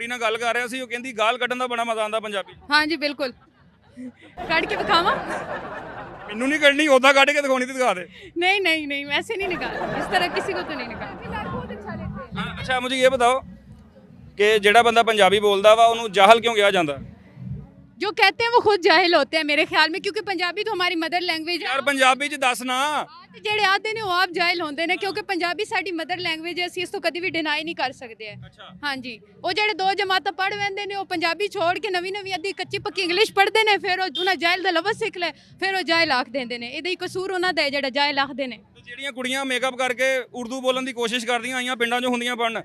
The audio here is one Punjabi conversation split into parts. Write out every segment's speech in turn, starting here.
ਕੁੜੀ ਨਾਲ ਗੱਲ ਕਰ ਰਿਹਾ ਸੀ ਉਹ ਕਹਿੰਦੀ ਗਾਲ ਕੱਢਣ ਦਾ ਬੜਾ ਮਜ਼ਾ ਆਉਂਦਾ ਪੰਜਾਬੀ। ਹਾਂਜੀ ਬਿਲਕੁਲ। ਕੱਢ ਕੇ ਵਿਖਾਵਾਂ? ਮੈਨੂੰ ਨਹੀਂ ਕੱਢਣੀ ਉਦਾਂ ਕੱਢ ਕੇ ਦਿਖਾਉਣੀ ਤੇ ਦਿਖਾ ਦੇ। ਨਹੀਂ ਨਹੀਂ नहीं वैसे नहीं निकाल इस तरह किसी को तो नहीं निकाल ਅੱਛਾ ਮੈਨੂੰ ਇਹ ਬਤਾਓ ਕਿ ਜਿਹੜਾ ਬੰਦਾ ਪੰਜਾਬੀ ਬੋਲਦਾ ਵਾ ਉਹਨੂੰ ਜਾਹਲ ਕਿਉਂ ਕਿਹਾ ਜਾਂਦਾ? जो कहते हैं वो खुद जाहिल होते हैं मेरे ख्याल में क्योंकि पंजाबी तो हमारी मदर लैंग्वेज है ਯਾਰ ਪੰਜਾਬੀ 'ਚ ਦੱਸ ਨਾ ਤੇ ਜਿਹੜੇ ਆਦੇ ਨੇ ਉਹ ਆਪ ਜਾਇਲ ਹੁੰਦੇ ਨੇ ਕਿਉਂਕਿ ਪੰਜਾਬੀ ਸਾਡੀ ਮਦਰ ਲੈਂਗੁਏਜ ਹੈ ਅਸੀਂ ਇਸ ਤੋਂ ਕਦੀ ਵੀ ਡਿਨਾਈ ਨਹੀਂ ਕਰ ਸਕਦੇ ਹੈ ਅੱਛਾ ਹਾਂਜੀ ਉਹ ਜਿਹੜੇ ਦੋ ਜਮਾਤਾਂ ਪੜ੍ਹ ਵੈਂਦੇ ਨੇ ਉਹ ਪੰਜਾਬੀ ਛੋੜ ਕੇ ਨਵੀਂ ਨਵੀਂ ਅੱਧੀ ਕੱਚੀ ਪੱਕੀ ਇੰਗਲਿਸ਼ ਪੜ੍ਹਦੇ ਨੇ ਫਿਰ ਉਹ ਉਹਨਾਂ ਜਾਇਲ ਦਾ ਲਫ਼ਜ਼ ਸਿੱਖ ਲੈ ਫਿਰ ਉਹ ਜਾਇਲ ਆਖ ਦਿੰਦੇ ਨੇ ਇਹਦਾ ਹੀ ਕਸੂਰ ਉਹਨਾਂ ਦਾ ਹੈ ਜਿਹੜਾ ਜਾਇਲ ਆਖਦੇ ਨੇ ਤੇ ਜਿਹੜੀਆਂ ਕੁੜੀਆਂ ਮੇਕਅਪ ਕਰਕੇ ਉਰਦੂ ਬੋਲਣ ਦੀ ਕੋਸ਼ਿਸ਼ ਕਰਦੀਆਂ ਆਈਆਂ ਪਿੰਡਾਂ 'ਚ ਹੁੰਦੀਆਂ ਪੜਨ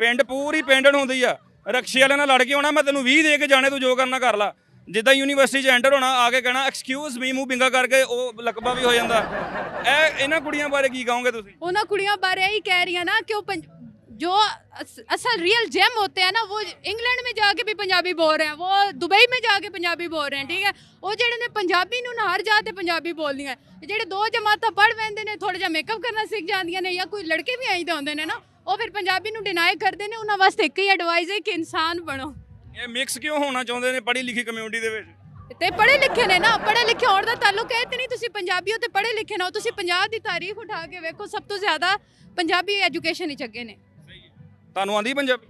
ਪਿੰਡ ਪੂਰੀ ਪਿੰਡਣ ਹੁੰਦੀ ਆ ਰਕਸ਼ੇ ਵਾਲਿਆਂ ਨਾਲ ਲੜ ਕੇ ਆਉਣਾ ਮੈਂ ਤੈਨੂੰ 20 ਦੇ ਕੇ ਜਾਣੇ ਤੂੰ ਜੋ ਕਰਨਾ ਕਰ ਲਾ ਜਿੱਦਾਂ ਯੂਨੀਵਰਸਿਟੀ 'ਚ ਐਂਟਰ ਹੋਣਾ ਆ ਕੇ ਕਹਿਣਾ ਐਕਸਕਿਊਜ਼ ਮੀ ਮੂੰਹ ਪਿੰਗਾ ਕਰਕੇ ਉਹ ਲਕਬਾ ਵੀ ਹੋ ਜਾਂਦਾ ਇਹ ਇਹਨਾਂ ਕੁੜੀਆਂ ਬਾਰੇ ਕੀ ਕਹੋਗੇ ਤੁਸੀਂ ਉਹਨਾਂ ਕੁੜੀਆਂ ਬਾਰੇ ਇਹੀ ਕਹਿ ਰਹੀਆਂ ਨਾ ਕਿ ਉਹ ਪੰਜ- जो अस- असल रियल जेम होते हैं ना वो इंग्लैंड में जाके भी पंजाबी बोल रहे हैं वो दुबई में जाके पंजाबी बोल रहे हैं ठीक है ਉਹ ਜਿਹੜੇ ਨੇ ਪੰਜਾਬੀ ਨੂੰ ਨਾ ਹਰ ਜਾ ਤੇ ਪੰਜਾਬੀ ਬੋਲਦੀਆਂ ਤੇ ਜਿਹੜੇ ਦੋ ਜਮਾਤਾਂ ਪੜ੍ਹ ਵੈਂਦੇ ਨੇ ਥੋੜਾ ਜਿਹਾ ਮੇਕਅਪ ਕਰਨਾ ਸਿੱਖ ਜਾਂਦੀਆਂ ਨੇ ਜਾਂ ਕੋਈ ਲੜਕੇ ਵੀ ਆਈਦੇ ਹੁੰਦੇ ਨੇ ਨਾ ਉਹ ਫਿਰ ਪੰਜਾਬੀ ਨੂੰ ਡਿਨਾਈ ਕਰਦੇ ਨੇ ਉਹਨਾਂ ਵਾਸਤੇ ਇੱਕ ਹੀ ਐਡਵਾਈਸ ਹੈ ਕਿ ਇਨਸਾਨ ਬਣੋ ਇਹ ਮਿਕਸ ਕਿਉਂ ਹੋਣਾ ਚਾਹੁੰਦੇ ਨੇ ਪੜ੍ਹੀ ਲਿਖੀ ਕਮਿਊਨਿਟੀ ਦੇ ਵਿੱਚ ਤੇ ਪੜ੍ਹੇ ਲਿਖੇ ਨੇ ਨਾ ਪੜ੍ਹੇ ਲਿਖੇ ਹੋਣ ਦਾ ਤਾਲੁਕ ਹੈ ਤੇ ਨਹੀਂ ਤੁਸੀਂ ਪੰਜਾਬੀ ਹੋ ਤੇ ਪੜ੍ਹੇ ਲਿਖੇ ਨਾ ਹੋ ਤੁਸੀਂ ਪੰਜਾਬ ਦੀ ਤਾਰੀਖ ਉਠਾ ਕੇ ਵੇਖੋ ਸਭ ਤੋਂ ਜ਼ਿਆਦਾ ਪੰਜਾਬੀ ਐਜੂਕੇਸ਼ਨ ਵਿੱਚ ਅੱਗੇ ਨੇ ਤੁਹਾਨੂੰ ਆਂਦੀ ਪੰਜਾਬੀ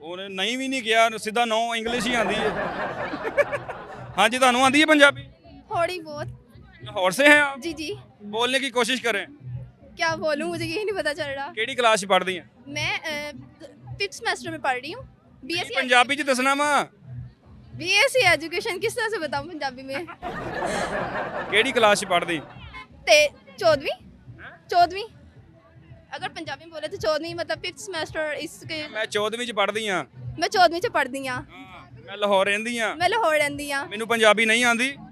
ਉਹਨੇ ਨਹੀਂ ਵੀ ਨਹੀਂ ਕਿਹਾ ਸਿੱਧਾ ਨੋ ਇੰਗਲਿਸ਼ ਹੀ ਆਂਦੀ ਹੈ ਹਾਂਜੀ ਤੁਹਾਨੂੰ ਆਂਦੀ ਹੈ ਪੰਜਾਬੀ थोड़ी बहुत लाहौर से हैं आप जी जी बोलने की कोशिश करें क्या बोलूँ मुझे यही नहीं पता चल रहा ਕਿਹੜੀ ਕਲਾਸ 'ਚ ਪੜ੍ਹਦੀ ਹੈ मैं फिफ्थ सेमेस्टर में पढ़ रही हूँ बी एस ਪੰਜਾਬੀ 'ਚ ਦੱਸਣਾ ਵਾ बी एस सी एजुकेशन किस तरह से बताऊँ पंजाबी में ਕਿਹੜੀ ਕਲਾਸ 'ਚ ਪੜ੍ਹਦੀ ते चौदहवीं चौदहवीं अगर पंजाबी में बोले तो चौदहवीं मतलब फिफ्थ सेमेस्टर इसके ਮੈਂ 14ਵੀਂ 'ਚ ਪੜ੍ਹਦੀ ਆ मैं चौदहवीं से पढ़ दी हाँ ਮੈਂ ਲਾਹੌਰ ਰਹਿੰਦੀ ਆ मैं लाहौर रहती हाँ ਮੈਨੂੰ ਪੰਜਾਬੀ ਨਹੀਂ ਆਂਦੀ